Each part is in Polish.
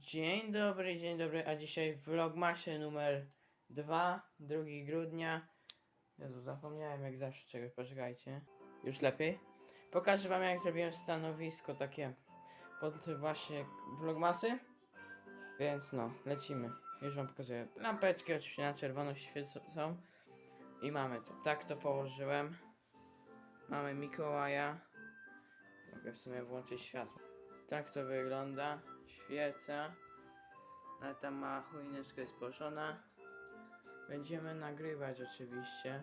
Dzień dobry, dzień dobry, a dzisiaj w vlogmasie numer 2, 2 grudnia. Jezu, zapomniałem jak zawsze czegoś, poczekajcie. Już lepiej. Pokażę wam jak zrobiłem stanowisko takie pod właśnie vlogmasy. Więc no, lecimy. Już wam pokazuję. Lampeczki oczywiście na czerwono świecą. I mamy to. Tak to położyłem. Mamy Mikołaja. Mogę w sumie włączyć światło. Tak to wygląda. Świeca. Ale ta mała choineczka jest położona. Będziemy nagrywać oczywiście.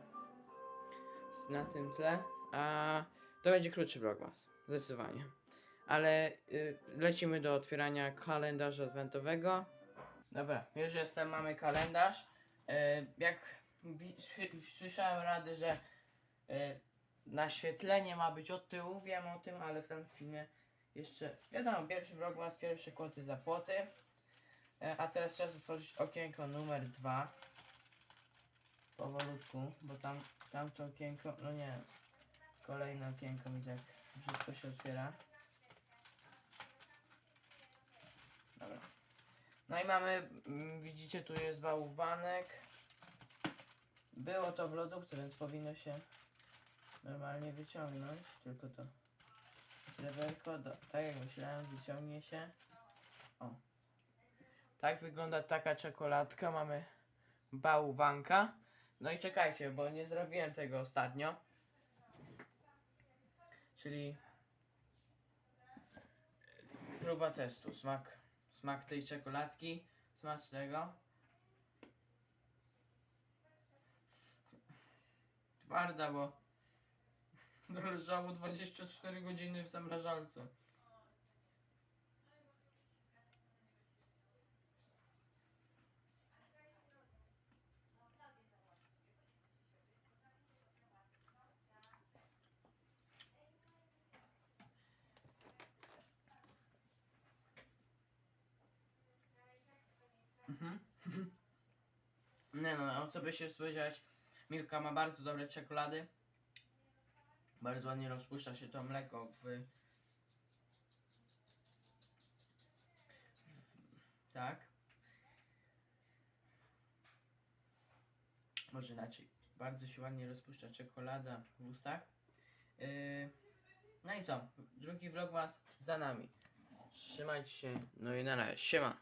Na tym tle. A to będzie krótszy vlogmas. Zdecydowanie. Ale y, lecimy do otwierania kalendarza adwentowego. Dobra, już jestem, mamy kalendarz. Y, jak słyszałem rady, że y, naświetlenie ma być od tyłu, wiem o tym, ale w tym filmie jeszcze, wiadomo, pierwszy vlogmas, pierwsze kłoty za płoty. E, A teraz czas otworzyć okienko numer dwa. Powolutku, bo tam, tamto okienko, no nie, kolejne okienko mi tak brzydko się otwiera. Dobra. No i mamy, mm, widzicie, tu jest bałwanek. Było to w lodówce, więc powinno się normalnie wyciągnąć, tylko to sreberko, do, tak jak myślałem, wyciągnie się. O. Tak wygląda taka czekoladka, mamy bałwanka. No i czekajcie, bo nie zrobiłem tego ostatnio. Czyli próba testu, smak, smak tej czekoladki, smacznego. Twarda, bo leżało 24 godziny w zamrażalce. Mhm. Nie no, no, co by się spodziewać. Milka ma bardzo dobre czekolady. Bardzo ładnie rozpuszcza się to mleko w... Tak. Może inaczej. Bardzo się ładnie rozpuszcza czekolada w ustach. Yy, no i co? Drugi vlogmas za nami. Trzymajcie się. No i na razie. Siema.